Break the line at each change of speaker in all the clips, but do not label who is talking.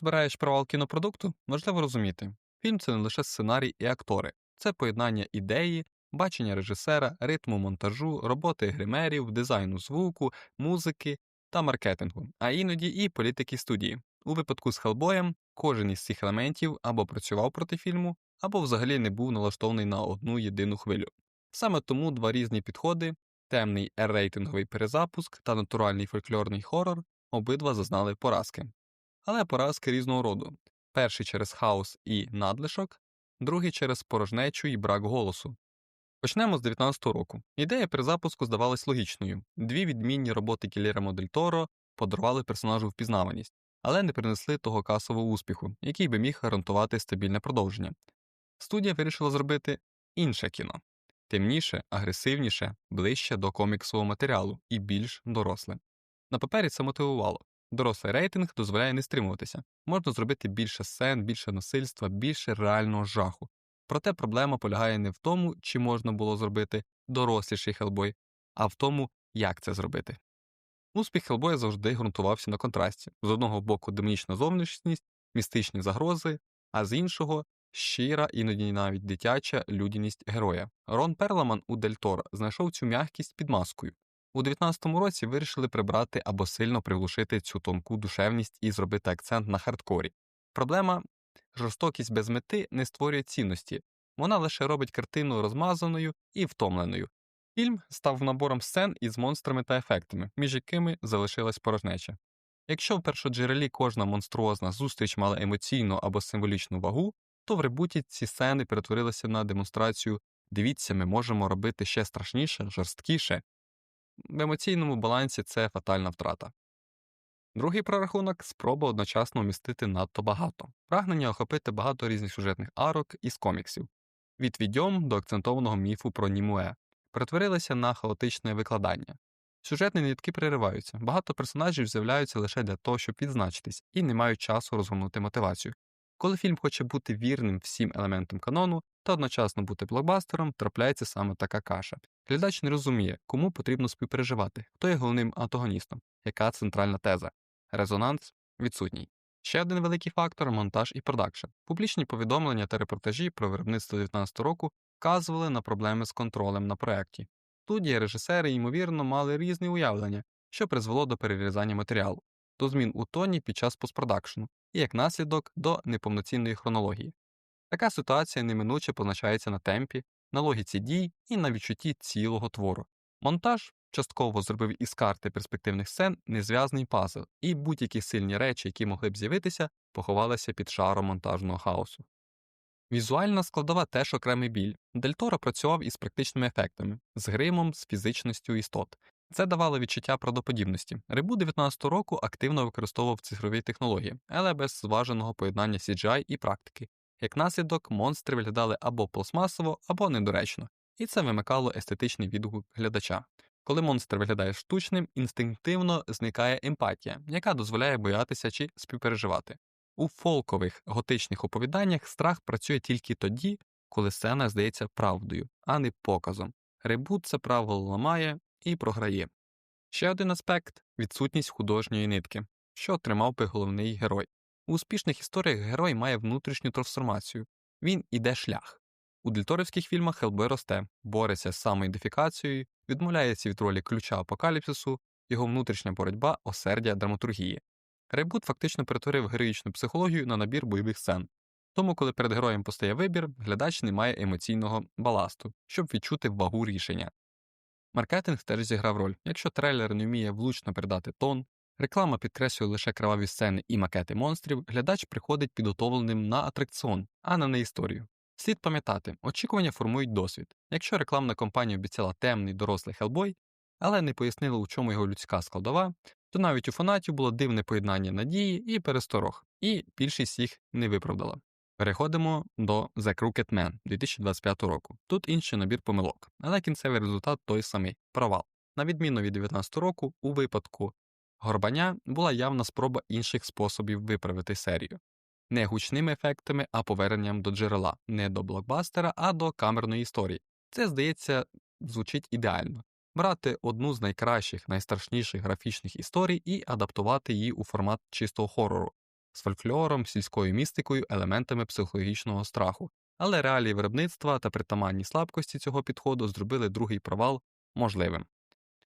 розбираєш провал кінопродукту, важливо розуміти, фільм це не лише сценарій і актори, це поєднання ідеї, бачення режисера, ритму монтажу, роботи гримерів, дизайну звуку, музики та маркетингу, а іноді і політики студії. У випадку з Хелбоєм кожен із цих елементів або працював проти фільму, або взагалі не був налаштований на одну єдину хвилю. Саме тому два різні підходи темний R-рейтинговий перезапуск та натуральний фольклорний хорор обидва зазнали поразки. Але поразки різного роду перший через хаос і надлишок, другий через порожнечу і брак голосу. Почнемо з 19-го року. Ідея перезапуску здавалась логічною. Дві відмінні роботи Кілєра Дель Торо подарували персонажу впізнаваність, але не принесли того касового успіху, який би міг гарантувати стабільне продовження. Студія вирішила зробити інше кіно темніше, агресивніше, ближче до коміксового матеріалу і більш доросле. На папері це мотивувало. Дорослий рейтинг дозволяє не стримуватися, можна зробити більше сцен, більше насильства, більше реального жаху. Проте проблема полягає не в тому, чи можна було зробити доросліший Хелбой, а в тому, як це зробити. Успіх Хелбоя завжди ґрунтувався на контрасті з одного боку демонічна зовнішність, містичні загрози, а з іншого щира, іноді навіть дитяча людяність героя. Рон Перламан у Дель Торо знайшов цю м'якість під маскою. У 19-му році вирішили прибрати або сильно приглушити цю тонку душевність і зробити акцент на хардкорі. Проблема жорстокість без мети не створює цінності, вона лише робить картину розмазаною і втомленою. Фільм став набором сцен із монстрами та ефектами, між якими залишилась порожнеча. Якщо в першоджерелі кожна монструозна зустріч мала емоційну або символічну вагу, то в ребуті ці сцени перетворилися на демонстрацію дивіться, ми можемо робити ще страшніше, жорсткіше. В емоційному балансі це фатальна втрата. Другий прорахунок спроба одночасно вмістити надто багато, прагнення охопити багато різних сюжетних арок із коміксів, від відьом до акцентованого міфу про Німуе, перетворилися на хаотичне викладання. Сюжетні нитки перериваються, багато персонажів з'являються лише для того, щоб відзначитись, і не мають часу розгорнути мотивацію. Коли фільм хоче бути вірним всім елементам канону та одночасно бути блокбастером, трапляється саме така каша. Глядач не розуміє, кому потрібно співпереживати, хто є головним антагоністом, яка центральна теза. Резонанс відсутній. Ще один великий фактор монтаж і продакшн. Публічні повідомлення та репортажі про виробництво 2019 року вказували на проблеми з контролем на проєкті. Студії, режисери, ймовірно, мали різні уявлення, що призвело до перерізання матеріалу, до змін у тоні під час постпродакшну і як наслідок до неповноцінної хронології. Така ситуація неминуче позначається на темпі, на логіці дій і на відчутті цілого твору. Монтаж частково зробив із карти перспективних сцен незв'язний пазл, і будь-які сильні речі, які могли б з'явитися, поховалися під шаром монтажного хаосу. Візуальна складова теж окремий біль. Дельтора працював із практичними ефектами, з гримом, з фізичністю істот. Це давало відчуття правдоподібності. Рибу 19 року активно використовував цифрові технології, але без зваженого поєднання CGI і практики. Як наслідок, монстри виглядали або пластмасово, або недоречно, і це вимикало естетичний відгук глядача. Коли монстр виглядає штучним, інстинктивно зникає емпатія, яка дозволяє боятися чи співпереживати. У фолкових готичних оповіданнях страх працює тільки тоді, коли сцена здається правдою, а не показом. Ребут це правило ламає і програє. Ще один аспект відсутність художньої нитки, що отримав би головний герой. У успішних історіях герой має внутрішню трансформацію, він іде шлях. У дельторівських фільмах Хелбой росте, бореться з самоідентифікацією, відмовляється від ролі ключа апокаліпсису, його внутрішня боротьба осердя драматургії. Рейбут фактично перетворив героїчну психологію на набір бойових сцен. Тому, коли перед героєм постає вибір, глядач не має емоційного баласту, щоб відчути вагу рішення. Маркетинг теж зіграв роль. Якщо трейлер не вміє влучно передати тон, реклама підкреслює лише кроваві сцени і макети монстрів, глядач приходить підготовленим на атракціон, а не на історію. Слід пам'ятати, очікування формують досвід. Якщо рекламна компанія обіцяла темний дорослий хелбой, але не пояснила, у чому його людська складова, то навіть у фанатів було дивне поєднання надії і пересторог, і більшість їх не виправдала. Переходимо до The Crooked Man 2025 року. Тут інший набір помилок, але кінцевий результат той самий провал. На відміну від 2019 року, у випадку горбання була явна спроба інших способів виправити серію. Не гучними ефектами, а поверненням до джерела, не до блокбастера, а до камерної історії. Це, здається, звучить ідеально брати одну з найкращих, найстрашніших графічних історій і адаптувати її у формат чистого хорору. З фольклором, сільською містикою, елементами психологічного страху. Але реалії виробництва та притаманні слабкості цього підходу зробили другий провал можливим.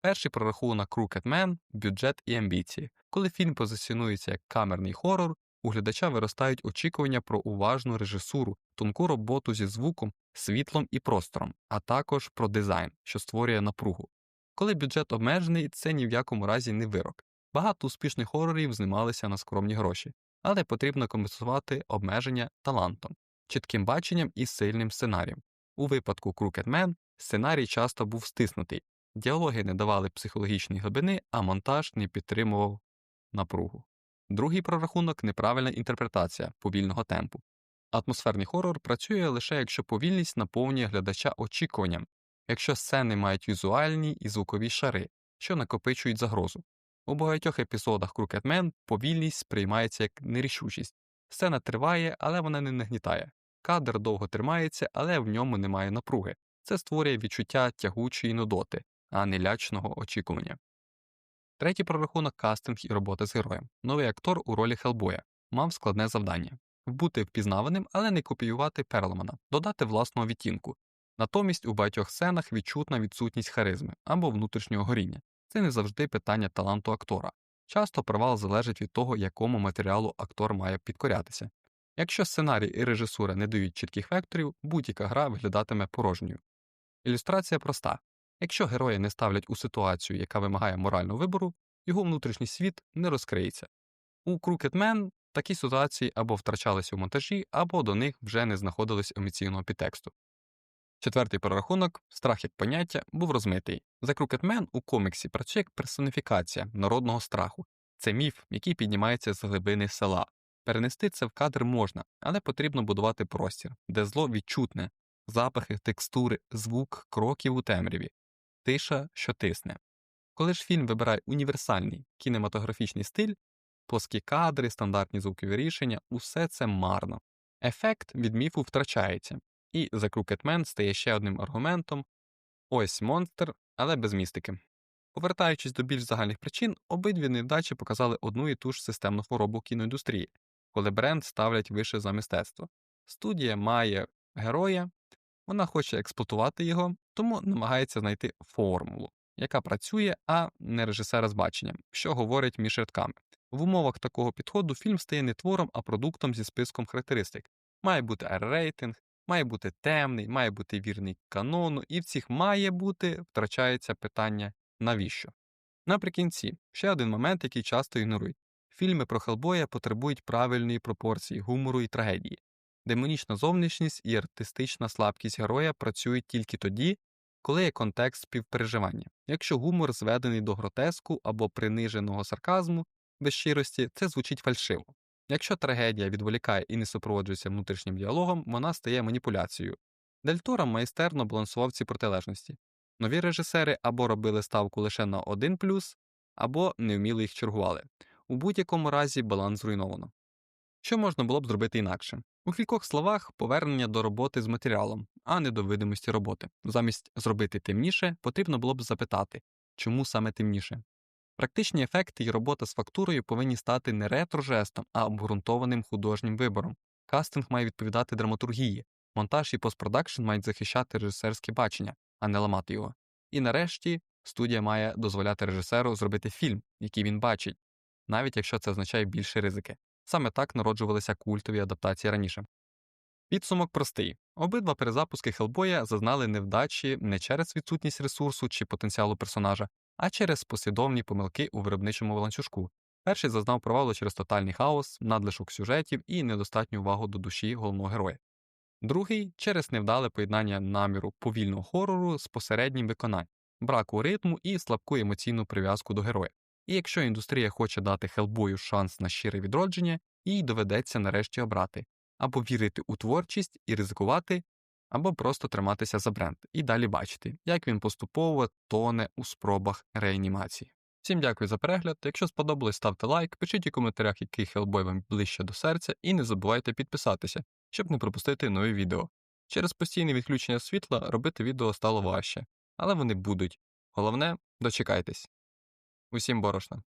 Перший прорахунок Man – бюджет і амбіції. Коли фільм позиціонується як камерний хорор, у глядача виростають очікування про уважну режисуру, тонку роботу зі звуком, світлом і простором, а також про дизайн, що створює напругу. Коли бюджет обмежений, це ні в якому разі не вирок. Багато успішних хорорів знімалися на скромні гроші, але потрібно компенсувати обмеження талантом, чітким баченням і сильним сценарієм. У випадку Man сценарій часто був стиснутий, діалоги не давали психологічної глибини, а монтаж не підтримував напругу. Другий прорахунок неправильна інтерпретація повільного темпу. Атмосферний хорор працює лише якщо повільність наповнює глядача очікуванням, якщо сцени мають візуальні і звукові шари, що накопичують загрозу. У багатьох епізодах Man повільність сприймається як нерішучість. Сцена триває, але вона не нагнітає. Кадр довго тримається, але в ньому немає напруги. Це створює відчуття тягучої нудоти, а не лячного очікування. Третій прорахунок кастинг і робота з героєм. Новий актор у ролі Хелбоя мав складне завдання бути впізнаваним, але не копіювати Перлмана, додати власного відтінку. Натомість у багатьох сценах відчутна відсутність харизми або внутрішнього горіння. Це не завжди питання таланту актора. Часто провал залежить від того, якому матеріалу актор має підкорятися. Якщо сценарій і режисура не дають чітких векторів, будь-яка гра виглядатиме порожньою. Ілюстрація проста якщо героя не ставлять у ситуацію, яка вимагає морального вибору, його внутрішній світ не розкриється. У Man такі ситуації або втрачалися у монтажі, або до них вже не знаходилось емоційного підтексту. Четвертий прорахунок страх як поняття був розмитий. За Man у коміксі працює як персоніфікація народного страху. Це міф, який піднімається з глибини села. Перенести це в кадр можна, але потрібно будувати простір, де зло відчутне, запахи, текстури, звук, кроків у темряві, тиша, що тисне. Коли ж фільм вибирає універсальний кінематографічний стиль, плоскі кадри, стандартні звукові рішення, усе це марно. Ефект від міфу втрачається, і The Man стає ще одним аргументом ось монстр, але без містики. Повертаючись до більш загальних причин, обидві невдачі показали одну і ту ж системну хворобу кіноіндустрії, коли бренд ставлять вище за мистецтво. Студія має героя, вона хоче експлуатувати його, тому намагається знайти формулу, яка працює, а не режисера з баченням, що говорить між рядками. В умовах такого підходу фільм стає не твором, а продуктом зі списком характеристик. Має бути R-рейтинг, має бути темний, має бути вірний канону, і в цих має бути втрачається питання навіщо. Наприкінці, ще один момент, який часто ігнорують. Фільми про Хелбоя потребують правильної пропорції гумору і трагедії. Демонічна зовнішність і артистична слабкість героя працюють тільки тоді, коли є контекст співпереживання. Якщо гумор зведений до гротеску або приниженого сарказму без щирості, це звучить фальшиво. Якщо трагедія відволікає і не супроводжується внутрішнім діалогом, вона стає маніпуляцією. Дельтора майстерно балансував ці протилежності. Нові режисери або робили ставку лише на один плюс, або невміло їх чергували. У будь-якому разі баланс зруйновано. Що можна було б зробити інакше? У кількох словах повернення до роботи з матеріалом, а не до видимості роботи. Замість зробити темніше, потрібно було б запитати, чому саме темніше. Практичні ефекти і робота з фактурою повинні стати не ретро-жестом, а обґрунтованим художнім вибором. Кастинг має відповідати драматургії, монтаж і постпродакшн мають захищати режисерське бачення, а не ламати його. І нарешті студія має дозволяти режисеру зробити фільм, який він бачить, навіть якщо це означає більше ризики. Саме так народжувалися культові адаптації раніше. Підсумок простий: обидва перезапуски Хелбоя зазнали невдачі не через відсутність ресурсу чи потенціалу персонажа, а через послідовні помилки у виробничому ланцюжку. Перший зазнав провалу через тотальний хаос, надлишок сюжетів і недостатню увагу до душі головного героя. Другий через невдале поєднання наміру повільного хорору з посереднім виконанням, браку ритму і слабку емоційну прив'язку до героя. І якщо індустрія хоче дати Хелбою шанс на щире відродження, їй доведеться нарешті обрати або вірити у творчість і ризикувати, або просто триматися за бренд і далі бачити, як він поступово тоне у спробах реанімації. Всім дякую за перегляд. Якщо сподобалось, ставте лайк, пишіть у коментарях, який Хелбой вам ближче до серця, і не забувайте підписатися, щоб не пропустити нові відео. Через постійне відключення світла робити відео стало важче, але вони будуть. Головне, дочекайтесь. Усім борошна.